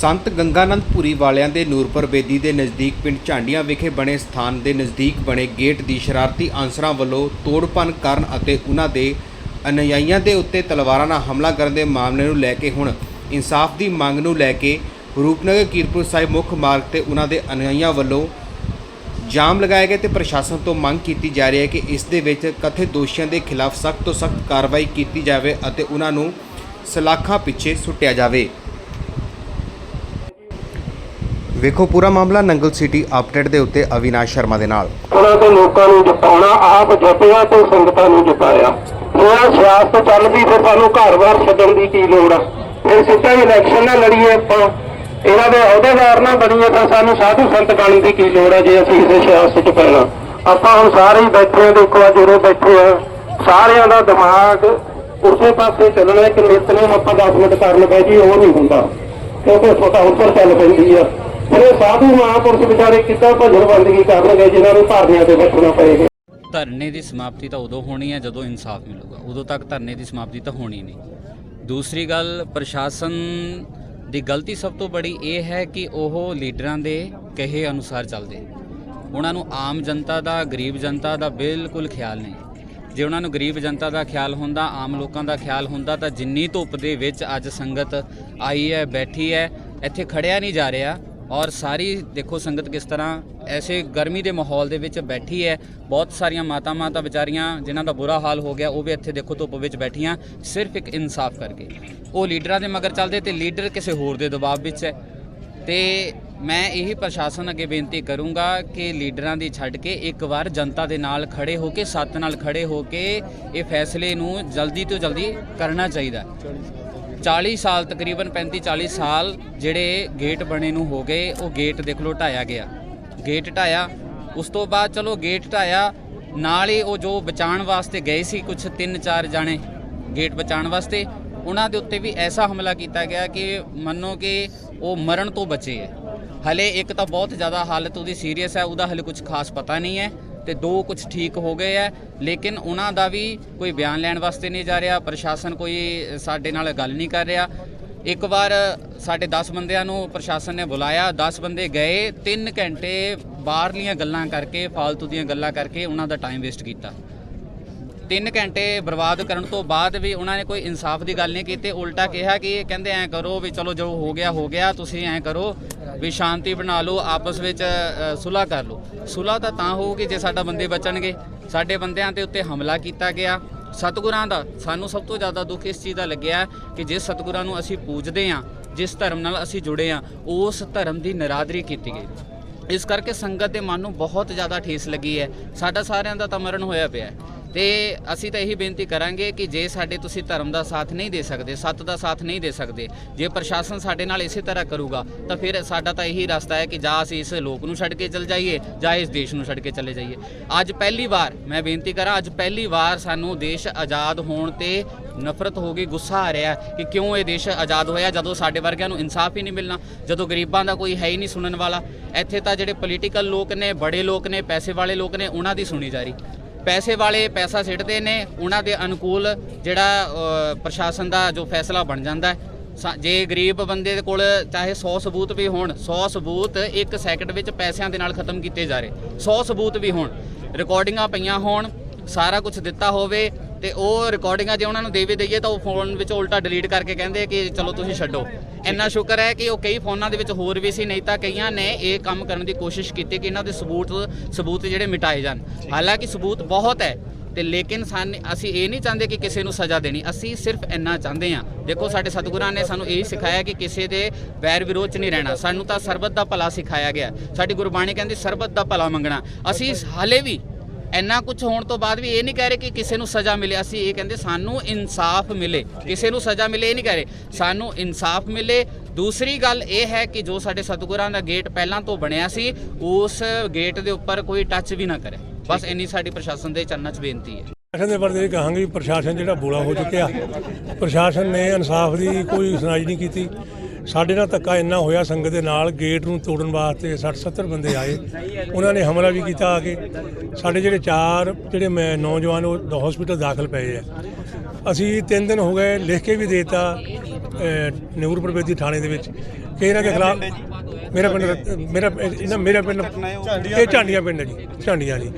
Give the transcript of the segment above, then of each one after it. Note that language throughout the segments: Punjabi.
ਸੰਤ ਗੰਗਾਨੰਦ ਪੁਰੀ ਵਾਲਿਆਂ ਦੇ ਨੂਰਪੁਰ ਬੇਦੀ ਦੇ ਨਜ਼ਦੀਕ ਪਿੰਡ ਝਾਂਡੀਆਂ ਵਿਖੇ ਬਣੇ ਸਥਾਨ ਦੇ ਨਜ਼ਦੀਕ ਬਣੇ ਗੇਟ ਦੀ ਸ਼ਰਾਰਤੀ ਅਨਸਰਾਂ ਵੱਲੋਂ ਤੋੜਪਨ ਕਰਨ ਅਤੇ ਉਹਨਾਂ ਦੇ ਅਨੁਯਾਈਆਂ ਦੇ ਉੱਤੇ ਤਲਵਾਰਾਂ ਨਾਲ ਹਮਲਾ ਕਰਨ ਦੇ ਮਾਮਲੇ ਨੂੰ ਲੈ ਕੇ ਹੁਣ ਇਨਸਾਫ ਦੀ ਮੰਗ ਨੂੰ ਲੈ ਕੇ ਰੂਪਨਗਰ ਕੀਰਤਪੁਰ ਸਾਹਿਬ ਮੁੱਖ ਮਾਰਗ ਤੇ ਉਹਨਾਂ ਦੇ ਅਨੁਯਾਈਆਂ ਵੱਲੋਂ ਜਾਮ ਲਗਾਇਆ ਗਿਆ ਤੇ ਪ੍ਰਸ਼ਾਸਨ ਤੋਂ ਮੰਗ ਕੀਤੀ ਜਾ ਰਹੀ ਹੈ ਕਿ ਇਸ ਦੇ ਵਿੱਚ ਕਥਿਤ ਦੋਸ਼ੀਆਂ ਦੇ ਖਿਲਾਫ ਸਖਤ ਤੋਂ ਸਖਤ ਕਾਰਵਾਈ ਕੀਤੀ ਜਾਵੇ ਅਤੇ ਉਹਨਾਂ ਨੂੰ ਸਲਾਖਾਂ ਪਿੱਛੇ ਸੁੱਟਿਆ ਜਾਵੇ। ਵੇਖੋ ਪੂਰਾ ਮਾਮਲਾ ਨੰਗਲ ਸਿਟੀ ਅਪਡੇਟ ਦੇ ਉੱਤੇ ਅਵਿਨਾਸ਼ ਸ਼ਰਮਾ ਦੇ ਨਾਲ। ਉਹਨਾਂ ਤੋਂ ਲੋਕਾਂ ਨੂੰ ਜਪਾਉਣਾ ਆਪ ਜਪਿਆ ਤੇ ਸੰਗਤਾਂ ਨੂੰ ਜਪਾਇਆ ਜਿਹੜਾ ਸਿਆਸਤ ਚੱਲਦੀ ਫਿਰ ਸਾਨੂੰ ਘਰ-ਬਾਰ ਛੱਡਣ ਦੀ ਕੀ ਲੋੜ ਆ? ਫਿਰ ਸਿੱਧਾ ਇਲੈਕਸ਼ਨ ਨਾਲ ਲੜੀਏ ਆਪਾਂ। ਇਹਨਾਂ ਦੇ ਅਹੁਦੇਦਾਰ ਨਾਲ ਬਣੀਏ ਤਾਂ ਸਾਨੂੰ ਸਾਧੂ ਸੰਤ ਬਣਨ ਦੀ ਕੀ ਲੋੜ ਆ ਜੇ ਅਸੀਂ ਇਸ ਸਿਆਸਤ 'ਚ ਪੈਣਾ। ਆਪਾਂ ਹੁਣ ਸਾਰੇ ਹੀ ਬੈਠੇ ਆ ਦੇਖੋ ਅੱਜ ਉਰੇ ਬੈਠੇ ਆ ਸਾਰਿਆਂ ਦਾ ਦਿਮਾਗ ਉਸੇ ਪਾਸੇ ਚੱਲਣਾ, ਇੱਕ ਨਿਤ ਨੂੰ ਆਪਾਂ 10 ਮਿੰਟ ਕਰਨ ਬਹਿ ਜੀ ਉਹ ਨਹੀਂ ਹੁੰਦਾ। ਕਿਉਂਕਿ ਛੋਟਾ ਉੱਪਰ ਚੱਲ ਪੈਂਦੀ ਆ। ਫਿਰ ਸਾਧੂ ਮਹਾਂਪੁਰਸ਼ ਵਿਚਾਰੇ ਕਿੱਦਾਂ ਭਜਨ ਬੰਦਗੀ ਕਰਨਗੇ, ਜਿਨ੍ਹਾਂ ਨੂੰ ਧਰਨਿਆਂ ਤੇ ਬੈਠਣਾ ਪਏਗਾ? ਧਰਨੇ ਦੀ ਸਮਾਪਤੀ ਤਾਂ ਉਦੋਂ ਹੋਣੀ ਹੈ ਜਦੋਂ ਇਨਸਾਫ ਮਿਲੂਗਾ। ਉਦੋਂ ਤੱਕ ਧਰਨੇ ਦੀ ਸਮਾਪਤੀ ਤਾਂ ਹੋਣੀ ਨਹੀਂ। ਦੂਸਰੀ ਗੱਲ, ਪ੍ਰਸ਼ਾਸਨ ਦੀ ਗਲਤੀ ਸਭ ਤੋਂ ਬੜੀ ਇਹ ਹੈ ਕਿ ਉਹ ਲੀਡਰਾਂ ਦੇ ਕਹੇ ਅਨੁਸਾਰ ਚੱਲਦੇ ਉਹਨਾਂ ਨੂੰ ਆਮ ਜਨਤਾ ਦਾ, ਗਰੀਬ ਜਨਤਾ ਦਾ ਬਿਲਕੁਲ ਖਿਆਲ ਨਹੀਂ। ਜੇ ਉਹਨਾਂ ਨੂੰ ਗਰੀਬ ਜਨਤਾ ਦਾ ਖਿਆਲ ਹੁੰਦਾ, ਆਮ ਲੋਕਾਂ ਦਾ ਖਿਆਲ ਹੁੰਦਾ, ਤਾਂ ਜਿੰਨੀ ਧੁੱਪ ਦੇ ਵਿੱਚ ਅੱਜ ਸੰਗਤ ਆਈ ਹੈ, ਬੈਠੀ ਹੈ, ਇੱਥੇ ਖੜਿਆ ਨਹੀਂ ਜਾ ਰਿਹਾ ਔਰ ਸਾਰੀ ਦੇਖੋ ਸੰਗਤ ਕਿਸ ਤਰ੍ਹਾਂ ਐਸੇ ਗਰਮੀ ਦੇ ਮਾਹੌਲ ਦੇ ਵਿੱਚ ਬੈਠੀ ਹੈ। ਬਹੁਤ ਸਾਰੀਆਂ ਮਾਤਾ ਮਾਤਾ ਵਿਚਾਰੀਆਂ ਜਿਨ੍ਹਾਂ ਦਾ ਬੁਰਾ ਹਾਲ ਹੋ ਗਿਆ, ਉਹ ਵੀ ਇੱਥੇ ਦੇਖੋ ਧੁੱਪ ਵਿੱਚ ਬੈਠੀਆਂ, ਸਿਰਫ ਇੱਕ ਇਨਸਾਫ ਕਰਕੇ। ਉਹ ਲੀਡਰਾਂ ਦੇ ਮਗਰ ਚੱਲਦੇ ਤੇ ਲੀਡਰ ਕਿਸੇ ਹੋਰ ਦੇ ਦਬਾਅ ਵਿੱਚ ਹੈ। ਤੇ ਮੈਂ ਇਹੀ ਪ੍ਰਸ਼ਾਸਨ ਅੱਗੇ ਬੇਨਤੀ ਕਰੂੰਗਾ ਕਿ ਲੀਡਰਾਂ ਦੀ ਛੱਡ ਕੇ ਇੱਕ ਵਾਰ ਜਨਤਾ ਦੇ ਨਾਲ ਖੜੇ ਹੋ ਕੇ, ਸੱਤ ਨਾਲ ਖੜੇ ਹੋ ਕੇ ਇਹ ਫੈਸਲੇ ਨੂੰ ਜਲਦੀ ਤੋਂ ਜਲਦੀ ਕਰਨਾ ਚਾਹੀਦਾ 40 ਸਾਲ, ਤਕਰੀਬਨ 35 40 ਸਾਲ ਜਿਹੜੇ ਗੇਟ ਬਣੇ ਨੂੰ ਹੋ ਗਏ, ਉਹ ਗੇਟ ਦੇਖ ਲਓ ਢਾਇਆ ਗਿਆ। ਗੇਟ ਢਾਇਆ ਉਸ ਤੋਂ ਬਾਅਦ ਚਲੋ ਗੇਟ ਢਾਇਆ ਨਾਲ ਹੀ ਉਹ ਜੋ ਬਚਾਉਣ ਵਾਸਤੇ ਗਏ ਸੀ ਕੁਝ ਤਿੰਨ ਚਾਰ ਜਾਣੇ ਗੇਟ ਬਚਾਉਣ ਵਾਸਤੇ, ਉਹਨਾਂ ਦੇ ਉੱਤੇ ਵੀ ਐਸਾ ਹਮਲਾ ਕੀਤਾ ਗਿਆ ਕਿ ਮੰਨੋ ਕਿ ਉਹ ਮਰਨ ਤੋਂ ਬਚੇ ਹੈ। ਹਲੇ ਇੱਕ ਤਾਂ ਬਹੁਤ ਜ਼ਿਆਦਾ ਹਾਲਤ ਉਹਦੀ ਸੀਰੀਅਸ ਹੈ, ਉਹਦਾ ਹਲੇ ਕੁਝ ਖਾਸ ਪਤਾ ਨਹੀਂ ਹੈ। ਤੇ ਦੋ ਕੁਝ ਠੀਕ ਹੋ ਗਏ ਹੈ ਲੇਕਿਨ ਉਹਨਾਂ ਦਾ ਵੀ ਕੋਈ ਬਿਆਨ ਲੈਣ ਵਾਸਤੇ ਨਹੀਂ ਜਾ ਰਿਹਾ, ਪ੍ਰਸ਼ਾਸਨ ਕੋਈ ਸਾਡੇ ਨਾਲ ਗੱਲ ਨਹੀਂ ਕਰ ਰਿਹਾ। ਇੱਕ ਵਾਰ ਸਾਡੇ 10 ਬੰਦਿਆਂ ਨੂੰ ਪ੍ਰਸ਼ਾਸਨ ਨੇ ਬੁਲਾਇਆ 10 ਬੰਦੇ ਗਏ 3 ਘੰਟੇ ਬਾਹਰਲੀਆਂ ਗੱਲਾਂ ਕਰਕੇ ਫालतू ਦੀਆਂ ਗੱਲਾਂ ਕਰਕੇ ਉਹਨਾਂ ਦਾ ਟਾਈਮ ਵੇਸਟ ਕੀਤਾ। 3 ਘੰਟੇ ਬਰਬਾਦ ਕਰਨ ਤੋਂ ਬਾਅਦ ਵੀ ਉਹਨਾਂ ਨੇ ਕੋਈ ਇਨਸਾਫ ਦੀ ਗੱਲ ਨਹੀਂ ਕੀਤੀ। ਉਲਟਾ ਕਿਹਾ ਕਿ ਇਹ ਕਹਿੰਦੇ ਐ ਕਰੋ ਵੀ ਚਲੋ ਜੋ ਹੋ ਗਿਆ ਹੋ ਗਿਆ ਤੁਸੀਂ ਐ ਕਰੋ ਵੀ ਸ਼ਾਂਤੀ ਬਣਾ ਲਓ ਆਪਸ ਵਿੱਚ ਅ, ਕਰ ਲਓ। ਸੁਲ੍ਹਾ ਤਾਂ ਤਾਂ ਹੋਊਗੀ ਜੇ ਸਾਡਾ ਬੰਦੇ ਬਚਣਗੇ। ਸਾਡੇ ਬੰਦਿਆਂ ਦੇ ਉੱਤੇ ਹਮਲਾ ਕੀਤਾ ਗਿਆ। ਸਤਿਗੁਰਾਂ ਦਾ ਸਾਨੂੰ ਸਭ ਤੋਂ ਜ਼ਿਆਦਾ ਦੁੱਖ ਇਸ ਚੀਜ਼ ਦਾ ਲੱਗਿਆ ਕਿ ਜਿਸ ਸਤਿਗੁਰਾਂ ਨੂੰ ਅਸੀਂ ਪੂਜਦੇ ਹਾਂ ਜਿਸ ਧਰਮ ਨਾਲ ਅਸੀਂ ਜੁੜੇ ਹਾਂ ਉਸ ਧਰਮ ਦੀ ਨਰਾਦਰੀ ਕੀਤੀ ਗਈ। ਇਸ ਕਰਕੇ ਸੰਗਤ ਦੇ ਮਨ ਨੂੰ ਬਹੁਤ ਜ਼ਿਆਦਾ ਠੇਸ ਲੱਗੀ ਹੈ। ਸਾਡਾ ਸਾਰਿਆਂ ਦਾ ਤਾਂ ਮਰਨ ਹੋਇਆ ਪਿਆ ਹੈ। ਤੇ ਅਸੀਂ ਤਾਂ ਇਹੀ ਬੇਨਤੀ ਕਰਾਂਗੇ ਕਿ ਜੇ ਸਾਡੇ ਤੁਸੀਂ ਧਰਮ ਦਾ ਸਾਥ ਨਹੀਂ ਦੇ ਸਕਦੇ, ਸੱਤ ਦਾ ਸਾਥ ਨਹੀਂ ਦੇ ਸਕਦੇ, ਜੇ ਪ੍ਰਸ਼ਾਸਨ ਸਾਡੇ ਨਾਲ ਇਸੇ ਤਰ੍ਹਾਂ ਕਰੂਗਾ, ਤਾਂ ਫਿਰ ਸਾਡਾ ਤਾਂ ਇਹੀ ਰਸਤਾ ਹੈ ਕਿ ਜਾਂ ਅਸੀਂ ਇਸ ਲੋਕ ਨੂੰ ਛੱਡ ਕੇ ਚਲ ਜਾਈਏ ਜਾਂ ਇਸ ਦੇਸ਼ ਨੂੰ ਛੱਡ ਕੇ ਚਲੇ ਜਾਈਏ। ਅੱਜ ਪਹਿਲੀ ਵਾਰ, ਮੈਂ ਬੇਨਤੀ ਕਰਾਂ, ਅੱਜ ਪਹਿਲੀ ਵਾਰ ਸਾਨੂੰ ਦੇਸ਼ ਆਜ਼ਾਦ ਹੋਣ ਤੇ ਨਫ਼ਰਤ ਹੋ ਗਈ, ਗੁੱਸਾ ਆ ਰਿਹਾ ਕਿ ਕਿਉਂ ਇਹ ਦੇਸ਼ ਆਜ਼ਾਦ ਹੋਇਆ ਜਦੋਂ ਸਾਡੇ ਵਰਗਿਆਂ ਨੂੰ ਇਨਸਾਫ ਹੀ ਨਹੀਂ ਮਿਲਣਾ, ਜਦੋਂ ਗਰੀਬਾਂ ਦਾ ਕੋਈ ਹੈ ਹੀ ਨਹੀਂ ਸੁਣਨ ਵਾਲਾ। ਇੱਥੇ ਤਾਂ ਜਿਹੜੇ ਪੋਲੀਟੀਕਲ ਲੋਕ ਨੇ, ਬੜੇ ਲੋਕ ਨੇ, ਪੈਸੇ ਵਾਲੇ ਲੋਕ ਨੇ, ਉਹਨਾਂ ਦੀ ਸੁਣੀ ਜਾ ਰਹੀ। ਪੈਸੇ ਵਾਲੇ ਪੈਸਾ ਸਿੱਟਦੇ ਨੇ, ਉਹਨਾਂ ਦੇ ਅਨੁਕੂਲ ਜਿਹੜਾ ਪ੍ਰਸ਼ਾਸਨ ਦਾ ਜੋ ਫੈਸਲਾ ਬਣ ਜਾਂਦਾ ਹੈ। ਜੇ ਗਰੀਬ ਬੰਦੇ ਦੇ ਕੋਲ ਚਾਹੇ 100 ਸਬੂਤ ਵੀ ਹੋਣ 100 ਸਬੂਤ ਇੱਕ ਸੈਕਿੰਡ ਵਿੱਚ ਪੈਸਿਆਂ ਦੇ ਨਾਲ ਖਤਮ ਕੀਤੇ ਜਾ ਰਹੇ 100 ਸਬੂਤ ਵੀ ਹੋਣ, ਰਿਕਾਰਡਿੰਗਾਂ ਪਈਆਂ ਹੋਣ, ਸਾਰਾ ਕੁਝ ਦਿੱਤਾ ਹੋਵੇ ਤੇ ਉਹ ਰਿਕਾਰਡਿੰਗਾਂ ਜੇ ਉਹਨਾਂ ਨੂੰ ਦੇ ਵੀ ਦਈਏ ਤਾਂ ਉਹ ਫੋਨ ਵਿੱਚ ਉਲਟਾ ਡਿਲੀਟ ਕਰਕੇ ਕਹਿੰਦੇ ਕਿ ਚਲੋ ਤੁਸੀਂ ਛੱਡੋ। ਇੰਨਾ ਸ਼ੁਕਰ ਹੈ ਕਿ ਉਹ ਕਈ ਫੋਨਾਂ ਦੇ ਵਿੱਚ ਹੋਰ ਵੀ ਸੀ, ਨਹੀਂ ਤਾਂ ਕਈਆਂ ਨੇ ਇਹ ਕੰਮ ਕਰਨ ਦੀ ਕੋਸ਼ਿਸ਼ ਕੀਤੀ ਕਿ ਇਹਨਾਂ ਦੇ ਸਬੂਤ ਸਬੂਤ ਜਿਹੜੇ ਮਿਟਾਏ ਜਾਣ। ਹਾਲਾਂਕਿ ਸਬੂਤ ਬਹੁਤ ਹੈ ਤੇ ਲੇਕਿਨ ਸਾਨ, ਅਸੀਂ ਇਹ ਨਹੀਂ ਚਾਹੁੰਦੇ ਕਿ ਕਿਸੇ ਨੂੰ ਸਜ਼ਾ ਦੇਣੀ। ਅਸੀਂ ਸਿਰਫ ਇੰਨਾ ਚਾਹੁੰਦੇ ਹਾਂ। ਦੇਖੋ, ਸਾਡੇ ਸਤਿਗੁਰਾਂ ਨੇ ਸਾਨੂੰ ਇਹ ਸਿਖਾਇਆ ਕਿ ਕਿਸੇ ਦੇ ਵੈਰ ਵਿਰੋਧ ਚ ਨਹੀਂ ਰਹਿਣਾ। ਸਾਨੂੰ ਤਾਂ ਸਰਬਤ ਦਾ ਭਲਾ ਸਿਖਾਇਆ ਗਿਆ। ਸਾਡੀ ਗੁਰਬਾਣੀ ਕਹਿੰਦੀ ਸਰਬਤ ਦਾ ਭਲਾ ਮੰਗਣਾ। ਅਸੀਂ ਹਾਲੇ ਵੀ ਇੰਨਾ ਕੁਝ ਹੋਣ ਤੋਂ ਬਾਅਦ ਵੀ ਇਹ ਨਹੀਂ ਕਹਿ ਰਹੇ ਕਿ ਕਿਸੇ ਨੂੰ ਸਜ਼ਾ ਮਿਲੇ। ਅਸੀਂ ਇਹ ਕਹਿੰਦੇ ਸਾਨੂੰ ਇਨਸਾਫ ਮਿਲੇ। ਕਿਸੇ ਨੂੰ ਸਜ਼ਾ ਮਿਲੇ ਇਹ ਨਹੀਂ ਕਹਿ ਰਹੇ। ਸਾਨੂੰ ਇਨਸਾਫ ਮਿਲੇ। ਦੂਸਰੀ ਗੱਲ ਇਹ ਹੈ ਕਿ ਜੋ ਸਾਡੇ ਸਤਿਗੁਰਾਂ ਦਾ ਗੇਟ ਪਹਿਲਾਂ ਤੋਂ ਬਣਿਆ ਸੀ, ਉਸ ਗੇਟ ਦੇ ਉੱਪਰ ਕੋਈ ਟੱਚ ਵੀ ਨਾ ਕਰੇ। ਬਸ ਇੰਨੀ ਸਾਡੀ ਪ੍ਰਸ਼ਾਸਨ ਦੇ ਚਰਨਾਂ 'ਚ ਬੇਨਤੀ ਹੈ। ਪ੍ਰਸ਼ਾਸਨ ਦੇ ਬਾਰੇ ਇਹ ਕਹਾਂਗੇ ਪ੍ਰਸ਼ਾਸਨ ਜਿਹੜਾ ਬੋਲਾ ਹੋ ਚੁੱਕਿਆ, ਪ੍ਰਸ਼ਾਸਨ ਨੇ ਇਨਸਾਫ ਦੀ ਕੋਈ ਸੁਣਾਈ ਨਹੀਂ ਕੀਤੀ। ਸਾਡੇ ਨਾਲ ਧੱਕਾ ਇੰਨਾ ਹੋਇਆ ਸੰਗਤ ਦੇ ਨਾਲ ਗੇਟ ਨੂੰ ਤੋੜਨ ਵਾਸਤੇ 60 70 ਬੰਦੇ ਆਏ। ਉਹਨਾਂ ਨੇ ਹਮਲਾ ਵੀ ਕੀਤਾ ਆ ਕੇ। ਸਾਡੇ ਜਿਹੜੇ ਚਾਰ ਜਿਹੜੇ ਮੈਂ ਨੌਜਵਾਨ ਉਹ ਹਸਪੀਟਲ ਦਾਖਲ ਪਏ ਆ। ਅਸੀਂ ਤਿੰਨ ਦਿਨ ਹੋ ਗਏ ਲਿਖ ਕੇ ਵੀ ਦੇਤਾ ਨੂਰਪੁਰ ਬੇਦੀ ਥਾਣੇ ਦੇ ਵਿੱਚ। ਕਿ ਇਹਨਾਂ ਦੇ ਖਿਲਾਫ ਮੇਰਾ ਪਿੰਡ ਮੇਰਾ ਇਹਨਾਂ ਮੇਰਾ ਪਿੰਡ ਇਹ ਝਾਂਡੀਆਂ ਪਿੰਡ ਜੀ ਝਾਂਡੀਆਂ ਜੀ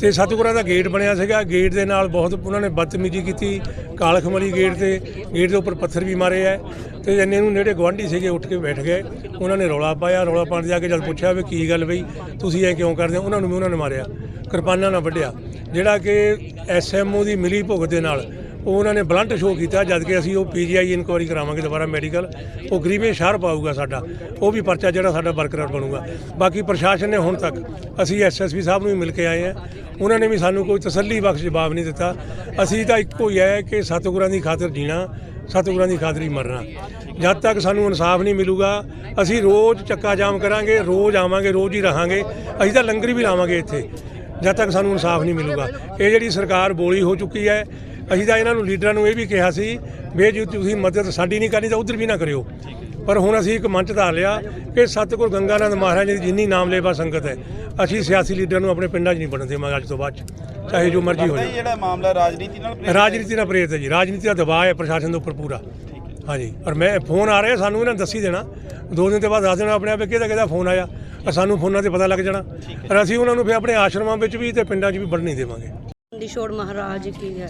ਤੇ ਸਤਿਗੁਰਾਂ ਦਾ ਗੇਟ ਬਣਿਆ ਸੀਗਾ। ਗੇਟ ਦੇ ਨਾਲ ਬਹੁਤ ਉਹਨਾਂ ਨੇ ਬਦਤਮੀਜ਼ੀ ਕੀਤੀ, ਕਾਲਖਮਲੀ ਗੇਟ ਤੇ। ਗੇਟ ਦੇ ਉੱਪਰ ਪੱਥਰ ਵੀ ਮਾਰੇ ਆ ਤੇ ਇੰਨੇ ਨੂੰ ਨੇੜੇ ਗਵਾਂਢੀ ਸੀਗੇ, ਉੱਠ ਕੇ ਬੈਠ ਗਏ। ਉਹਨਾਂ ਨੇ ਰੌਲਾ ਪਾਇਆ, ਰੌਲਾ ਪਾਉਣ ਜਾ ਕੇ ਜਦ ਪੁੱਛਿਆ ਵੀ ਕੀ ਗੱਲ ਬਈ, ਤੁਸੀਂ ਇਹ ਕਿਉਂ ਕਰਦੇ ਹੋ? ਉਹਨਾਂ ਨੂੰ ਵੀ ਉਹਨਾਂ ਨੇ ਮਾਰਿਆ, ਕਿਰਪਾਨਾਂ ਨਾਲ ਵੱਢਿਆ। ਜਿਹੜਾ ਕਿ ਐਸਐਮਓ ਦੀ ਮਿਲੀ ਭੁਗਤ ਦੇ ਨਾਲ ਉਹ ਉਹਨਾਂ ਨੇ ਬਲੰਟ ਸ਼ੋਅ ਕੀਤਾ ਜਦ ਕਿ ਅਸੀਂ ਉਹ ਪੀਜੀਆਈ ਇਨਕੁਆਇਰੀ ਕਰਾਵਾਂਗੇ ਦੁਬਾਰਾ ਮੈਡੀਕਲ ਉਹ ਗਰੀਬੇ ਸ਼ਹਿਰ ਪਾਊਗਾ ਸਾਡਾ। ਉਹ ਵੀ ਪਰਚਾ ਜਿਹੜਾ ਸਾਡਾ ਬਰਕਰਾਰ ਬਣੂਗਾ। ਬਾਕੀ ਪ੍ਰਸ਼ਾਸਨ ਨੇ ਹੁਣ ਤੱਕ ਅਸੀਂ ਐਸਐਸਪੀ ਸਾਹਿਬ ਨੂੰ ਵੀ ਮਿਲ ਕੇ ਆਏ ਆ ਉਹਨਾਂ ਨੇ ਵੀ ਸਾਨੂੰ ਕੋਈ ਤਸੱਲੀ ਬਖਸ਼ ਜਵਾਬ ਨਹੀਂ ਦਿੱਤਾ। ਅਸੀਂ ਤਾਂ ਇੱਕੋ ਹੀ ਹੈ ਕਿ ਸਤਿਗੁਰਾਂ ਦੀ ਖਾਤਰ ਜੀਣਾ, ਸਤਿਗੁਰਾਂ ਦੀ ਖਾਤਰ ਹੀ ਮਰਨਾ। ਜਦ ਤੱਕ ਸਾਨੂੰ ਇਨਸਾਫ ਨਹੀਂ ਮਿਲੂਗਾ, ਅਸੀਂ ਰੋਜ਼ ਚੱਕਾ ਜਾਮ ਕਰਾਂਗੇ, ਰੋਜ਼ ਆਵਾਂਗੇ, ਰੋਜ਼ ਹੀ ਰਹਾਂਗੇ। ਅਸੀਂ ਤਾਂ ਲੰਗਰ ਵੀ ਲਾਵਾਂਗੇ ਇੱਥੇ। ਜਦ ਤੱਕ ਸਾਨੂੰ ਇਨਸਾਫ ਨਹੀਂ ਮਿਲੂਗਾ। ਇਹ ਜਿਹੜੀ ਸਰਕਾਰ ਬੋਲੀ ਹੋ ਚੁੱਕੀ ਹੈ ਅਸੀਂ ਤਾਂ ਇਹਨਾਂ ਨੂੰ ਲੀਡਰਾਂ ਨੂੰ ਇਹ ਵੀ ਕਿਹਾ ਸੀ ਵੀ ਜੇ ਤੁਸੀਂ ਮਦਦ ਸਾਡੀ ਨਹੀਂ ਕਰਨੀ ਤਾਂ ਉਧਰ ਵੀ ਨਾ ਕਰਿਓ। ਪਰ ਹੁਣ ਅਸੀਂ ਇੱਕ ਮੰਚ ਧਾਰ ਲਿਆ ਕਿ ਸਤਿਗੁਰ ਗੰਗਾਨੰਦ ਮਹਾਰਾਜ ਦੀ ਜਿੰਨੀ ਨਾਮ ਲੇਵਾ ਸੰਗਤ ਹੈ ਅਸੀਂ ਸਿਆਸੀ ਲੀਡਰਾਂ ਨੂੰ ਆਪਣੇ ਪਿੰਡਾਂ 'ਚ ਨਹੀਂ ਬਣਨ ਦੇਵਾਂਗੇ ਅੱਜ ਤੋਂ ਬਾਅਦ 'ਚ ਚਾਹੇ ਜੋ ਮਰਜ਼ੀ ਹੋ ਜਾਏ ਜਿਹੜਾ ਮਾਮਲਾ ਰਾਜਨੀਤੀ ਨਾਲ। ਰਾਜਨੀਤੀ ਨਾਲ ਪ੍ਰੇਰਿਤ ਹੈ ਜੀ ਰਾਜਨੀਤੀ ਦਾ ਦਬਾਅ ਹੈ ਪ੍ਰਸ਼ਾਸਨ ਦੇ ਉੱਪਰ ਪੂਰਾ। ਹਾਂਜੀ ਔਰ ਮੈਂ ਫੋਨ ਆ ਰਿਹਾ ਸਾਨੂੰ ਇਹਨਾਂ ਨੇ ਦੱਸੀ ਦੇਣਾ। ਦੋ ਦਿਨ ਤੋਂ ਬਾਅਦ ਦੱਸ ਦੇਣਾ ਆਪਣੇ ਆਪੇ ਕਿਹਦਾ ਕਿਹਦਾ ਫੋਨ ਆਇਆ ਸਾਨੂੰ ਫੋਨਾਂ ਤੇ ਪਤਾ ਲੱਗ ਜਾਣਾ। ਔਰ ਅਸੀਂ ਉਹਨਾਂ ਨੂੰ ਫਿਰ ਆਪਣੇ ਆਸ਼ਰਮਾਂ ਵਿੱਚ ਵੀ ਤੇ ਪਿੰਡਾਂ 'ਚ ਵੀ ਵੜਨ ਨਹੀਂ ਦੇਵਾਂਗੇ। ਦੀ ਛੋੜ ਮਹਾਰਾਜ ਕੀ ਹੈ।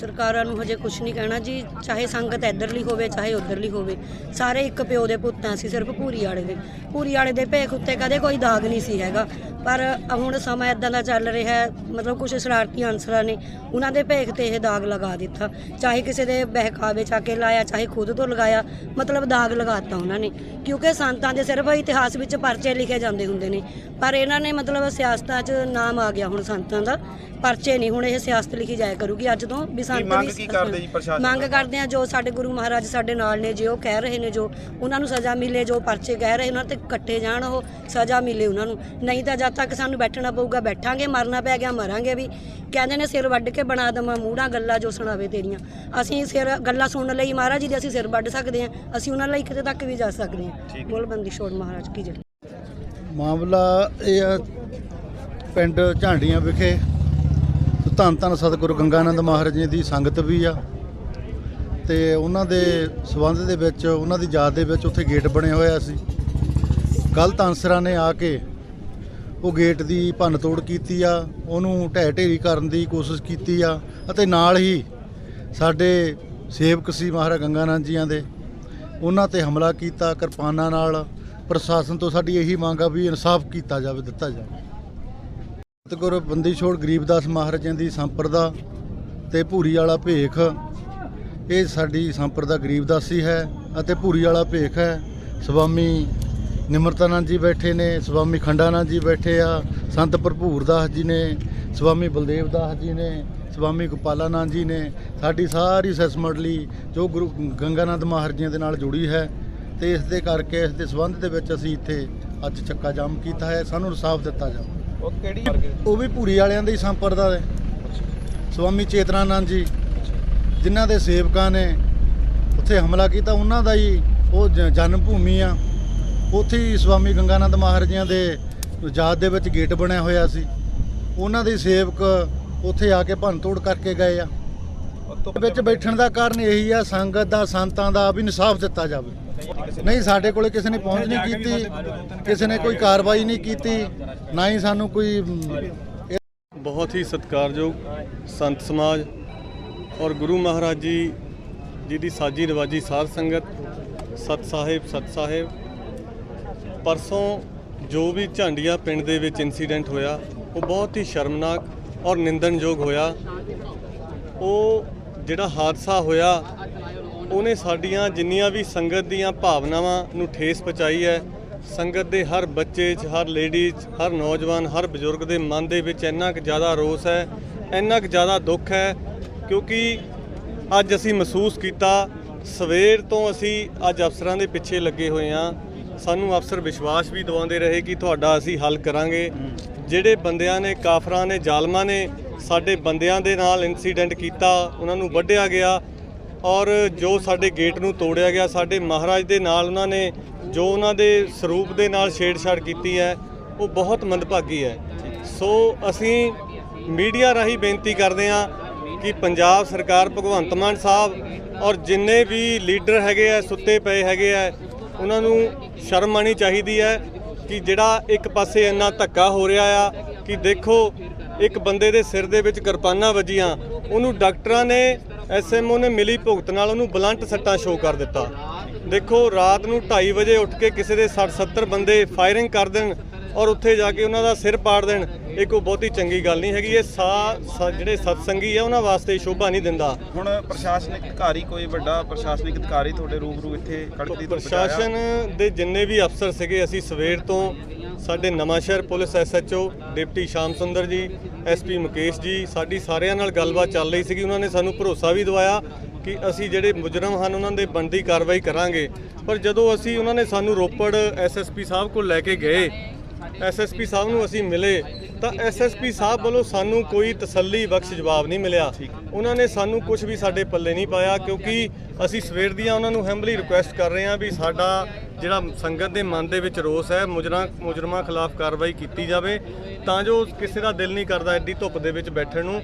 ਸਰਕਾਰਾਂ ਨੂੰ ਹਜੇ ਕੁਝ ਨਹੀਂ ਕਹਿਣਾ ਜੀ, ਚਾਹੇ ਸੰਗਤ ਇੱਧਰਲੀ ਹੋਵੇ, ਚਾਹੇ ਉੱਧਰਲੀ ਹੋਵੇ, ਸਾਰੇ ਇੱਕ ਪਿਓ ਦੇ ਪੁੱਤ ਆ ਸੀ, ਸਿਰਫ ਭੂਰੀ ਵਾਲੇ ਦੇ। ਭੂਰੀ ਵਾਲੇ ਦੇ ਭੇਖ ਉੱਤੇ ਕਦੇ ਕੋਈ ਦਾਗ ਨਹੀਂ ਸੀ ਹੈਗਾ। ਪਰ ਹੁਣ ਸਮਾਂ ਇਦਾਂ ਦਾ ਚੱਲ ਰਿਹਾ ਹੈ, ਮਤਲਬ ਕੁਝ ਸ਼ਰਾਰਤੀ ਅਨਸਰਾਂ ਨੇ ਉਹਨਾਂ ਦੇ ਭੇਖ ਤੇ ਇਹ ਦਾਗ ਲਗਾ ਦਿੱਤਾ। ਚਾਹੇ ਕਿਸੇ ਦੇ ਬਹਿਕਾਵੇ ਚ ਆ ਕੇ ਲਾਇਆ, ਚਾਹੇ ਖੁਦ ਤੋਂ ਲਗਾਇਆ, ਮਤਲਬ ਦਾਗ ਲਗਾਤਾ ਉਹਨਾਂ ਨੇ। ਕਿਉਂਕਿ ਸੰਤਾਂ ਦੇ ਸਿਰਫ ਇਤਿਹਾਸ ਵਿੱਚ ਪਰਚੇ ਲਿਖੇ ਜਾਂਦੇ ਹੁੰਦੇ ਨੇ। ਪਰ ਇਹਨਾਂ ਨੇ ਮਤਲਬ ਸਿਆਸਤਾਂ 'ਚ ਨਾਮ ਆ ਗਿਆ ਹੁਣ ਸੰਤਾਂ ਦਾ। ਪਰਚੇ ਨਹੀਂ, ਹੁਣ ਇਹ ਸਿਆਸਤ ਲਿਖੀ ਜਾਇਆ ਕਰੂਗੀ। ਅੱਜ ਤੋਂ ਵੀ ਸੰਤ ਮੰਗ ਵੀ ਕੀ ਕਰਦੇ ਜੀ ਪ੍ਰਸ਼ਾਸਨ ਮੰਗ ਕਰਦੇ ਆ ਜੋ ਸਾਡੇ ਗੁਰੂ ਮਹਾਰਾਜ ਸਾਡੇ ਨਾਲ ਨੇ ਜੇ ਉਹ ਕਹਿ ਰਹੇ ਨੇ ਜੋ ਉਹਨਾਂ ਨੂੰ ਸਜ਼ਾ ਮਿਲੇ ਜੋ ਪਰਚੇ ਕਹਿ ਰਹੇ ਉਹਨਾਂ ਤੇ ਕੱਟੇ ਜਾਣ ਉਹ ਸਜ਼ਾ ਮਿਲੇ ਉਹਨਾਂ ਨੂੰ। ਨਹੀਂ ਤਾਂ ਜਦ ਤੱਕ ਸਾਨੂੰ ਬੈਠਣਾ ਪਊਗਾ ਬੈਠਾਂਗੇ ਮਰਨਾ ਪੈ ਗਿਆ ਮਰਾਂਗੇ ਵੀ। ਕਹਿੰਦੇ ਨੇ ਸਿਰ ਵੱਢ ਕੇ ਬਣਾ ਦਵਾਂ ਮੂੜਾ ਗੱਲਾਂ ਜੋ ਸੁਣਾਵੇ ਤੇਰੀਆਂ। ਅਸੀਂ ਸਿਰ ਗੱਲਾਂ ਸੁਣਨ ਲਈ ਮਹਾਰਾਜ ਜੀ ਦੇ ਅਸੀਂ ਸਿਰ ਵੱਢ ਸਕਦੇ ਹਾਂ ਅਸੀਂ ਉਹਨਾਂ ਲਈ ਕਿਤੇ ਤੱਕ ਵੀ ਜਾ ਸਕਦੇ ਹਾਂ। ਬੋਲ ਬੰਦੀ ਛੋੜ ਮਹਾਰਾਜ ਕੀ ਜੈ। ਮਾਮਲਾ ਇਹ ਆ ਪਿੰਡ ਝਾਂਡੀਆਂ ਵਿਖੇ ਧੰਨ ਧੰਨ ਸਤਿਗੁਰੂ ਗੰਗਾਨੰਦ ਮਹਾਰਾਜ ਜੀ ਦੀ ਸੰਗਤ ਵੀ ਆ। ਤੇ ਉਹਨਾਂ ਦੇ ਸਬੰਧ ਦੇ ਵਿੱਚ, ਉਹਨਾਂ ਦੀ ਯਾਦ ਦੇ ਵਿੱਚ ਉੱਥੇ ਗੇਟ ਬਣਿਆ ਹੋਇਆ ਸੀ ਗਲਤ ਅਨਸਰਾਂ ਨੇ ਆ ਕੇ ਉਹ ਗੇਟ ਦੀ ਭੰਨ ਤੋੜ ਕੀਤੀ ਆ। ਉਹਨੂੰ ਢਹਿ ਢੇਰੀ ਕਰਨ ਦੀ ਕੋਸ਼ਿਸ਼ ਕੀਤੀ ਆ ਅਤੇ ਨਾਲ ਹੀ ਸਾਡੇ ਸੇਵਕ ਸੀ ਮਹਾਰਾਜ ਗੰਗਾਨੰਦ ਜੀਆਂ ਦੇ, ਉਹਨਾਂ ਤੇ ਹਮਲਾ ਕੀਤਾ, ਕਿਰਪਾਨਾਂ ਨਾਲ ਪ੍ਰਸ਼ਾਸਨ ਤੋਂ ਸਾਡੀ ਇਹੀ ਮੰਗ ਆ ਵੀ ਇਨਸਾਫ ਕੀਤਾ ਜਾਵੇ, ਦਿੱਤਾ ਜਾਵੇ। ਸਤਿਗੁਰ ਬੰਦੀ ਛੋੜ ਗਰੀਬਦਾਸ ਮਹਾਰਾਜਾਂ ਦੀ ਸੰਪਰਦਾ ਤੇ ਭੂਰੀ ਵਾਲਾ ਭੇਖ। ਇਹ ਸਾਡੀ ਸੰਪਰਦਾ ਗਰੀਬਦਾਸੀ ਹੈ ਅਤੇ ਭੂਰੀ ਵਾਲਾ ਭੇਖ ਹੈ। ਸਵਾਮੀ ਨਿਮਰਤਾਨੰਦ ਜੀ ਬੈਠੇ ਨੇ, ਸਵਾਮੀ ਖੰਡਾਨੰਦ ਜੀ ਬੈਠੇ ਆ, ਸੰਤ ਭਰਪੂਰ ਦਾਸ ਜੀ ਨੇ, ਸਵਾਮੀ ਬਲਦੇਵ ਦਾਸ ਜੀ ਨੇ, ਸਵਾਮੀ ਗੋਪਾਲਾਨੰਦ ਜੀ ਨੇ, ਸਾਡੀ ਸਾਰੀ ਸਿਸ ਮੰਡਲੀ ਜੋ ਗੁਰੂ ਗੰਗਾਨੰਦ ਮਹਾਰਾਜ ਜੀ ਦੇ ਨਾਲ ਜੁੜੀ ਹੈ ਤੇ ਇਸ ਦੇ ਕਰਕੇ, ਇਸ ਦੇ ਸੰਬੰਧ ਦੇ ਵਿੱਚ ਅਸੀਂ ਇੱਥੇ ਅੱਜ ਚੱਕਾ ਜਾਮ ਕੀਤਾ ਹੈ। ਸਾਨੂੰ ਇਨਸਾਫ ਦਿੱਤਾ ਜਾਵੇ। ਉਹ ਕਿਹੜੀ ਉਹ ਵੀ ਭੂਰੀ ਵਾਲਿਆਂ ਦੀ ਸੰਪਰਦਾ ਦੇ ਸਵਾਮੀ ਚੇਤਨਾਨੰਦ ਜੀ ਜਿਨ੍ਹਾਂ ਦੇ ਸੇਵਕਾਂ ਨੇ ਉੱਥੇ ਹਮਲਾ ਕੀਤਾ ਉਹਨਾਂ ਦਾ ਹੀ ਉਹ ਜ- ਜਨਮ ਭੂਮੀ ਆ। ਉੱਥੇ ਹੀ ਸਵਾਮੀ ਗੰਗਾਨੰਦ ਮਹਾਰਾਜਿਆਂ ਦੇ ਯਾਦ ਦੇ ਵਿੱਚ ਗੇਟ ਬਣਿਆ ਹੋਇਆ ਸੀ। ਉਹਨਾਂ ਦੇ ਸੇਵਕ ਉੱਥੇ ਆ ਕੇ ਭੰਨ ਤੋੜ ਕਰਕੇ ਗਏ ਆ। ਵਿੱਚ ਬੈਠਣ ਦਾ ਕਾਰਨ ਇਹੀ ਆ ਸੰਗਤ ਦਾ ਸੰਤਾਂ ਦਾ ਵੀ ਇਨਸਾਫ ਦਿੱਤਾ ਜਾਵੇ। ਨਹੀਂ, ਸਾਡੇ ਕੋਲੇ ਕਿਸੇ ਨੇ ਪਹੁੰਚ ਨਹੀਂ ਕੀਤੀ, ਕਿਸੇ ਨੇ ਕੋਈ ਕਾਰਵਾਈ ਨਹੀਂ ਕੀਤੀ, ਨਾ ਹੀ ਸਾਨੂੰ ਕੋਈ, ਬਹੁਤ ਹੀ ਸਤਿਕਾਰਯੋਗ ਸੰਤ ਸਮਾਜ ਔਰ ਗੁਰੂ ਮਹਾਰਾਜ ਜੀ ਜੀ ਦੀ ਸਾਜੀ ਰਵਾਜੀ ਸਾਧ ਸੰਗਤ, ਸਤ ਸਾਹਿਬ ਸਤ ਸਾਹਿਬ। ਪਰਸੋਂ ਜੋ ਵੀ ਝਾਂਡੀਆਂ ਪਿੰਡ ਦੇ ਵਿੱਚ ਇਨਸੀਡੈਂਟ ਹੋਇਆ, ਉਹ ਬਹੁਤ ਹੀ ਸ਼ਰਮਨਾਕ ਔਰ ਨਿੰਦਣਯੋਗ ਹੋਇਆ। ਉਹ ਜਿਹੜਾ ਹਾਦਸਾ ਹੋਇਆ ਉਹਨੇ ਸਾਡੀਆਂ ਜਿੰਨੀਆਂ ਵੀ ਸੰਗਤ ਦੀਆਂ ਭਾਵਨਾਵਾਂ ਨੂੰ ਠੇਸ ਪਹੁੰਚਾਈ ਹੈ, ਸੰਗਤ ਦੇ ਹਰ ਬੱਚੇ 'ਚ, ਹਰ ਲੇਡੀ 'ਚ, ਹਰ ਨੌਜਵਾਨ, ਹਰ ਬਜ਼ੁਰਗ ਦੇ ਮਨ ਦੇ ਵਿੱਚ ਇੰਨਾ ਕੁ ਜ਼ਿਆਦਾ ਰੋਸ ਹੈ, ਇੰਨਾ ਕੁ ਜ਼ਿਆਦਾ ਦੁੱਖ ਹੈ, ਕਿਉਂਕਿ ਅੱਜ ਅਸੀਂ ਮਹਿਸੂਸ ਕੀਤਾ, ਸਵੇਰ ਤੋਂ ਅਸੀਂ ਅੱਜ ਅਫਸਰਾਂ ਦੇ ਪਿੱਛੇ ਲੱਗੇ ਹੋਏ ਹਾਂ। ਸਾਨੂੰ ਅਫਸਰ ਵਿਸ਼ਵਾਸ ਵੀ ਦਿਵਾਉਂਦੇ ਰਹੇ ਕਿ ਤੁਹਾਡਾ ਅਸੀਂ ਹੱਲ ਕਰਾਂਗੇ। ਜਿਹੜੇ ਬੰਦਿਆਂ ਨੇ, ਕਾਫਰਾਂ ਨੇ, ਜ਼ਾਲਮਾਂ ਨੇ ਸਾਡੇ ਬੰਦਿਆਂ ਦੇ ਨਾਲ ਇਨਸੀਡੈਂਟ ਕੀਤਾ, ਉਹਨਾਂ ਨੂੰ ਵੱਢਿਆ ਗਿਆ। ਔਰ ਜੋ ਸਾਡੇ ਗੇਟ ਨੂੰ ਤੋੜਿਆ ਗਿਆ, ਸਾਡੇ ਮਹਾਰਾਜ ਦੇ ਨਾਲ ਉਹਨਾਂ ਨੇ ਜੋ ਉਹਨਾਂ ਦੇ ਸਰੂਪ ਦੇ ਨਾਲ ਛੇੜਛਾੜ ਕੀਤੀ ਹੈ, ਉਹ ਬਹੁਤ ਮੰਦਭਾਗੀ ਹੈ। ਸੋ ਅਸੀਂ ਮੀਡੀਆ ਰਾਹੀਂ ਬੇਨਤੀ ਕਰਦੇ ਹਾਂ ਕਿ ਪੰਜਾਬ ਸਰਕਾਰ, ਭਗਵੰਤ ਮਾਨ ਸਾਹਿਬ ਔਰ ਜਿੰਨੇ ਵੀ ਲੀਡਰ ਹੈਗੇ ਆ, ਸੁੱਤੇ ਪਏ ਹੈਗੇ ਆ, ਉਹਨਾਂ ਨੂੰ ਸ਼ਰਮ ਆਣੀ ਚਾਹੀਦੀ ਹੈ ਕਿ ਜਿਹੜਾ ਇੱਕ ਪਾਸੇ ਇੰਨਾ ਧੱਕਾ ਹੋ ਰਿਹਾ ਆ ਕਿ ਦੇਖੋ, ਇੱਕ ਬੰਦੇ ਦੇ ਸਿਰ ਦੇ ਵਿੱਚ ਕਿਰਪਾਨਾਂ ਵੱਜੀਆਂ, ਉਹਨੂੰ ਡਾਕਟਰਾਂ ਨੇ ਐਸਐਮਓ ਨੇ ਮਿਲੀ ਭੁਗਤ ਨਾਲ ਉਹਨੂੰ ਬਲੰਟ ਸੱਟਾਂ ਸ਼ੋਅ ਕਰ ਦਿੱਤਾ। ਦੇਖੋ ਰਾਤ ਨੂੰ 2:30 ਵਜੇ ਉੱਠ ਕੇ ਕਿਸੇ ਦੇ 60 70 ਬੰਦੇ ਫਾਇਰਿੰਗ ਕਰ ਦੇਣ ਔਰ ਉੱਥੇ ਜਾ ਕੇ ਉਹਨਾਂ ਦਾ ਸਿਰ ਪਾੜ ਦੇਣ ਇਹ ਕੋਈ ਬਹੁਤੀ ਚੰਗੀ ਗੱਲ ਨਹੀਂ ਹੈਗੀ। ਇਹ ਸਾ ਜਿਹੜੇ ਸਤਸੰਗੀ ਆ ਉਹਨਾਂ ਵਾਸਤੇ ਸ਼ੋਭਾ ਨਹੀਂ ਦਿੰਦਾ। ਹੁਣ ਪ੍ਰਸ਼ਾਸਨਿਕ ਅਧਿਕਾਰੀ ਕੋਈ ਵੱਡਾ ਪ੍ਰਸ਼ਾਸਨਿਕ ਅਧਿਕਾਰੀ ਤੁਹਾਡੇ ਰੂਬਰੂ ਇੱਥੇ ਕੜਕਦੀ ਤੋਂ? ਪ੍ਰਸ਼ਾਸਨ ਦੇ ਜਿੰਨੇ ਵੀ ਅਫਸਰ ਸੀਗੇ ਅਸੀਂ ਸਵੇਰ ਤੋਂ ਸਾਡੇ ਨਵਾਂਸ਼ਹਿਰ ਪੁਲਿਸ ਐਸਐਚਓ ਡਿਪਟੀ ਸ਼ਾਮ ਸੁੰਦਰ ਜੀ ਐਸਪੀ ਮੁਕੇਸ਼ ਜੀ, ਸਾਡੀ ਸਾਰਿਆਂ ਨਾਲ ਗੱਲਬਾਤ ਚੱਲ ਰਹੀ ਸੀਗੀ। ਉਹਨਾਂ ਨੇ ਸਾਨੂੰ ਭਰੋਸਾ ਵੀ ਦਵਾਇਆ ਕਿ ਅਸੀਂ ਜਿਹੜੇ ਮੁਜਰਮ ਹਨ, ਉਹਨਾਂ ਦੇ ਬਣਦੀ ਕਾਰਵਾਈ ਕਰਾਂਗੇ। ਪਰ ਜਦੋਂ ਅਸੀਂ ਉਹਨਾਂ ਨੇ ਸਾਨੂੰ ਰੋਪੜ ਐਸਐਸਪੀ ਸਾਹਿਬ ਕੋਲ ਲੈ ਕੇ ਗਏ, ਐਸਐਸਪੀ ਸਾਹਿਬ ਨੂੰ ਅਸੀਂ ਮਿਲੇ, ਤਾਂ ਐਸਐਸਪੀ ਸਾਹਿਬ ਵੱਲੋਂ ਸਾਨੂੰ ਕੋਈ ਤਸੱਲੀ ਬਖਸ਼ ਜਵਾਬ ਨਹੀਂ ਮਿਲਿਆ। ਉਹਨਾਂ ਨੇ ਸਾਨੂੰ ਕੁਝ ਵੀ ਸਾਡੇ ਪੱਲੇ ਨਹੀਂ ਪਾਇਆ, ਕਿਉਂਕਿ ਅਸੀਂ ਸਵੇਰ ਦੀਆਂ ਉਹਨਾਂ ਨੂੰ ਹੈਂਬਲੀ ਰਿਕੁਐਸਟ ਕਰ ਰਹੇ ਹਾਂ ਵੀ ਸਾਡਾ ਜਿਹੜਾ ਸੰਗਤ ਦੇ ਮਨ ਦੇ ਵਿੱਚ ਰੋਸ ਹੈ, ਮੁਜਰਾਂ ਮੁਜਰਮਾਂ ਖਿਲਾਫ ਕਾਰਵਾਈ ਕੀਤੀ ਜਾਵੇ, ਤਾਂ ਜੋ ਕਿਸੇ ਦਾ ਦਿਲ ਨਹੀਂ ਕਰਦਾ ਐਡੀ ਧੁੱਪ ਦੇ ਵਿੱਚ ਬੈਠਣ ਨੂੰ।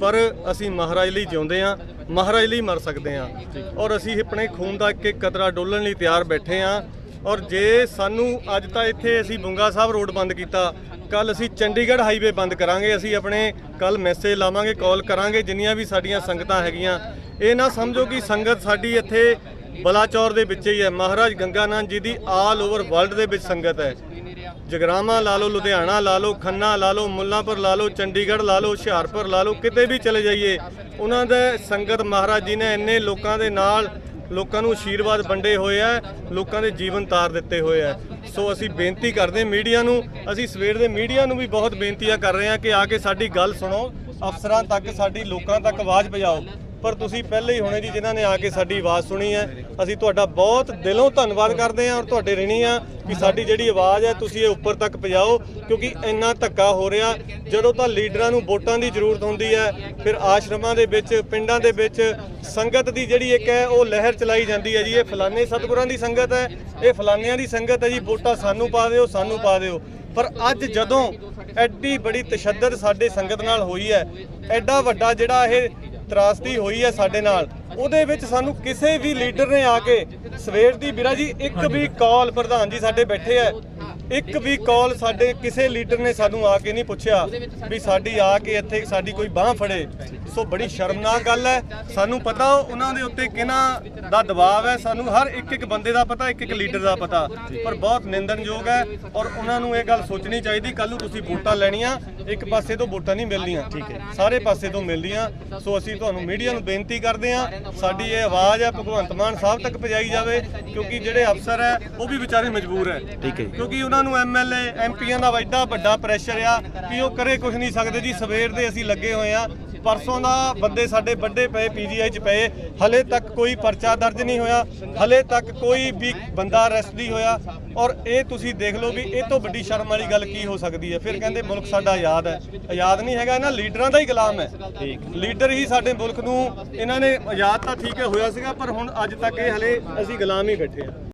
ਪਰ ਅਸੀਂ ਮਹਾਰਾਜ ਲਈ ਜਿਉਂਦੇ ਹਾਂ, ਮਹਾਰਾਜ ਲਈ ਮਰ ਸਕਦੇ ਹਾਂ। ਔਰ ਅਸੀਂ ਆਪਣੇ ਖੂਨ ਦਾ ਇੱਕ ਇੱਕ ਕਤਰਾ ਡੋਲਣ ਲਈ ਤਿਆਰ ਬੈਠੇ ਹਾਂ। ਔਰ ਜੇ ਸਾਨੂੰ ਅੱਜ ਤਾਂ ਇੱਥੇ ਅਸੀਂ ਬੁੰਗਾ ਸਾਹਿਬ ਰੋਡ ਬੰਦ ਕੀਤਾ ਕੱਲ ਅਸੀਂ ਚੰਡੀਗੜ੍ਹ ਹਾਈਵੇ ਬੰਦ ਕਰਾਂਗੇ, ਅਸੀਂ ਆਪਣੇ ਕੱਲ ਮੈਸੇਜ ਲਾਵਾਂਗੇ ਕਾਲ ਕਰਾਂਗੇ, ਜਿੰਨੀਆਂ ਵੀ ਸਾਡੀਆਂ ਸੰਗਤਾਂ ਹੈਗੀਆਂ। ਇਹ ਨਾ ਸਮਝੋ ਕਿ ਸੰਗਤ ਸਾਡੀ ਇੱਥੇ ਬਲਾਚੌਰ ਦੇ ਵਿੱਚ ਹੀ ਹੈ। ਮਹਾਰਾਜ ਗੰਗਾਨੰਦ ਜੀ ਦੀ ਆਲ ਓਵਰ ਵਰਲਡ ਦੇ ਵਿੱਚ ਸੰਗਤ ਹੈ। ਜਗਰਾਮਾ ਲਾ ਲਓ, ਲੁਧਿਆਣਾ ਲਾ ਲਓ, ਖੰਨਾ ਲਾ ਲਓ, ਮੁੱਲਾਂਪੁਰ ਲਾ ਲਓ, ਚੰਡੀਗੜ੍ਹ ਲਾ ਲਓ, ਹੁਸ਼ਿਆਰਪੁਰ ਲਾ ਲਓ, ਕਿਤੇ ਵੀ ਚਲੇ ਜਾਈਏ, ਉਹਨਾਂ ਦਾ ਸੰਗਤ ਮਹਾਰਾਜ ਜੀ ਨੇ ਇੰਨੇ ਲੋਕਾਂ ਦੇ ਨਾਲ ਲੋਕਾਂ ਨੂੰ ਆਸ਼ੀਰਵਾਦ ਵੰਡੇ ਹੋਏ ਆ, ਲੋਕਾਂ ਦੇ ਜੀਵਨ ਤਾਰ ਦਿੱਤੇ ਹੋਏ ਆ। ਸੋ ਅਸੀਂ ਬੇਨਤੀ ਕਰਦੇ ਮੀਡੀਆ ਨੂੰ, ਅਸੀਂ ਸਵੇਰ ਦੇ ਮੀਡੀਆ ਨੂੰ ਵੀ ਬਹੁਤ ਬੇਨਤੀਆਂ ਕਰ ਰਹੇ ਹਾਂ ਕਿ ਆ ਕੇ ਸਾਡੀ ਗੱਲ ਸੁਣੋ, ਅਫਸਰਾਂ ਤੱਕ, ਸਾਡੀ ਲੋਕਾਂ ਤੱਕ ਆਵਾਜ਼ ਪਹੁੰਚਾਓ। ਪਰ ਤੁਸੀਂ ਪਹਿਲੇ ਹੀ ਹੋਣੇ ਜੀ, ਜਿਨ੍ਹਾਂ ਨੇ ਆ ਕੇ ਸਾਡੀ ਆਵਾਜ਼ ਸੁਣੀ ਹੈ। ਅਸੀਂ ਤੁਹਾਡਾ ਬਹੁਤ ਦਿਲੋਂ ਧੰਨਵਾਦ ਕਰਦੇ ਹਾਂ ਔਰ ਤੁਹਾਡੇ ਰਿਣੀ ਆ ਕਿ ਸਾਡੀ ਜਿਹੜੀ ਆਵਾਜ਼ ਹੈ, ਤੁਸੀਂ ਇਹ ਉੱਪਰ ਤੱਕ ਪਹੁੰਚਾਓ, ਕਿਉਂਕਿ ਇੰਨਾ ਧੱਕਾ ਹੋ ਰਿਹਾ। ਜਦੋਂ ਤਾਂ ਲੀਡਰਾਂ ਨੂੰ ਵੋਟਾਂ ਦੀ ਜ਼ਰੂਰਤ ਹੁੰਦੀ ਹੈ, ਫਿਰ ਆਸ਼ਰਮਾਂ ਦੇ ਵਿੱਚ, ਪਿੰਡਾਂ ਦੇ ਵਿੱਚ ਸੰਗਤ ਦੀ ਜਿਹੜੀ ਇੱਕ ਹੈ, ਉਹ ਲਹਿਰ ਚਲਾਈ ਜਾਂਦੀ ਹੈ ਜੀ। ਇਹ ਫਲਾਨੇ ਸਤਿਗੁਰਾਂ ਦੀ ਸੰਗਤ ਹੈ, ਇਹ ਫਲਾਨਿਆਂ ਦੀ ਸੰਗਤ ਹੈ ਜੀ। ਵੋਟਾਂ ਸਾਨੂੰ ਪਾ ਦਿਓ, ਸਾਨੂੰ ਪਾ ਦਿਓ। ਪਰ ਅੱਜ ਜਦੋਂ ਐਡੀ ਬੜੀ ਤਸ਼ੱਦਦ ਸਾਡੇ ਸੰਗਤ ਨਾਲ ਹੋਈ ਹੈ, ਐਡਾ ਵੱਡਾ ਜਿਹੜਾ ਇਹ ਤਰਾਸਦੀ ਹੋਈ ਹੈ ਸਾਡੇ ਨਾਲ। ਉਹਦੇ ਵਿੱਚ ਸਾਨੂੰ ਕਿਸੇ ਵੀ ਲੀਡਰ ਨੇ ਆ ਕੇ ਸਵੇਰ ਦੀ ਵੀਰਾ ਜੀ ਇੱਕ ਵੀ ਕਾਲ ਪ੍ਰਧਾਨ ਜੀ ਸਾਡੇ ਬੈਠੇ ਆ। ਇੱਕ ਵੀ ਕਾਲ ਸਾਡੇ ਕਿਸੇ ਲੀਡਰ ਨੇ ਸਾਨੂੰ ਆ ਕੇ ਨਹੀਂ ਪੁੱਛਿਆ ਵੀ ਸਾਡੀ ਆ ਕੇ ਇੱਥੇ ਸਾਡੀ ਕੋਈ ਬਾਹ ਫੜੇ। ਸੋ ਬੜੀ ਸ਼ਰਮਨਾਕ ਗੱਲ ਹੈ। ਸਾਨੂੰ ਪਤਾ ਉਹਨਾਂ ਦੇ ਉੱਤੇ ਕਿਹਨਾਂ ਦਾ ਦਬਾਅ ਹੈ। ਸਾਨੂੰ ਹਰ ਇੱਕ ਇੱਕ ਬੰਦੇ ਦਾ ਪਤਾ ਇੱਕ ਇੱਕ ਲੀਡਰ ਦਾ ਪਤਾ। ਪਰ ਬਹੁਤ ਨਿੰਦਣਯੋਗ ਹੈ ਔਰ ਉਹਨਾਂ ਨੂੰ ਇਹ ਗੱਲ ਸੋਚਣੀ ਚਾਹੀਦੀ ਕੱਲ ਨੂੰ ਤੁਸੀਂ ਵੋਟਾਂ ਲੈਣੀਆਂ। ਇੱਕ ਪਾਸੇ ਤੋਂ ਵੋਟਾਂ ਨਹੀਂ ਮਿਲਦੀਆਂ ਠੀਕ ਹੈ। ਸਾਰੇ ਪਾਸੇ ਤੋਂ ਮਿਲਦੀਆਂ। ਸੋ ਅਸੀਂ ਤੁਹਾਨੂੰ ਮੀਡੀਆ ਨੂੰ ਬੇਨਤੀ ਕਰਦੇ ਹਾਂ ਸਾਡੀ ਇਹ ਆਵਾਜ਼ ਹੈ ਭਗਵੰਤ ਮਾਨ ਸਾਹਿਬ ਤੱਕ ਪਹੁੰਚਾਈ ਜਾਵੇ ਕਿਉਂਕਿ ਜਿਹੜੇ ਅਫਸਰ ਹੈ ਉਹ ਵੀ ਵਿਚਾਰੇ ਮਜਬੂਰ ਹੈ। ਠੀਕ ਹੈ ਕਿਉਂਕਿ ਉਹਨਾਂ ਨੂੰ ਐਮਐਲਏ ਐਮਪੀਆਂ ਦਾ ਐਡਾ ਵੱਡਾ ਪ੍ਰੈਸ਼ਰ ਆ ਕਿ ਉਹ ਕਰੇ ਕੁਝ ਨਹੀਂ ਸਕਦੇ ਜੀ। ਸਵੇਰ ਦੇ ਅਸੀਂ ਲੱਗੇ ਹੋਏ ਆ ਪਰਸੋਂ ਦਾ ਬੰਦੇ ਸਾਡੇ ਵੱਡੇ ਪਏ, ਪੀਜੀਆਈ ਚ ਪਏ। ਹਲੇ ਤੱਕ ਕੋਈ ਪਰਚਾ ਦਰਜ ਨਹੀਂ ਹੋਇਆ। ਹਲੇ ਤੱਕ ਕੋਈ ਵੀ ਬੰਦਾ ਅਰੈਸਟ ਨਹੀਂ ਹੋਇਆ। ਔਰ ਇਹ ਤੁਸੀਂ ਦੇਖ ਲਓ ਵੀ ਇਹ ਤੋਂ ਵੱਡੀ ਸ਼ਰਮ ਵਾਲੀ ਗੱਲ ਕੀ ਹੋ ਸਕਦੀ ਹੈ। ਫਿਰ ਕਹਿੰਦੇ ਮੁਲਕ ਸਾਡਾ ਆਜ਼ਾਦ ਹੈ। ਆਜ਼ਾਦ ਨਹੀਂ ਹੈਗਾ ਇਹਨਾਂ, ਲੀਡਰਾਂ ਦਾ ਹੀ ਗੁਲਾਮ ਹੈ। ਲੀਡਰ ਹੀ ਸਾਡੇ ਮੁਲਕ ਨੂੰ, ਇਹਨਾਂ ਨੇ ਆਜ਼ਾਦ ਤਾਂ ਠੀਕ ਹੈ, ਹੋਇਆ ਸੀਗਾ, ਪਰ ਹੁਣ ਅੱਜ ਤੱਕ ਇਹ ਹਲੇ ਅਸੀਂ ਗੁਲਾਮ ਹੀ ਬੈਠੇ ਆ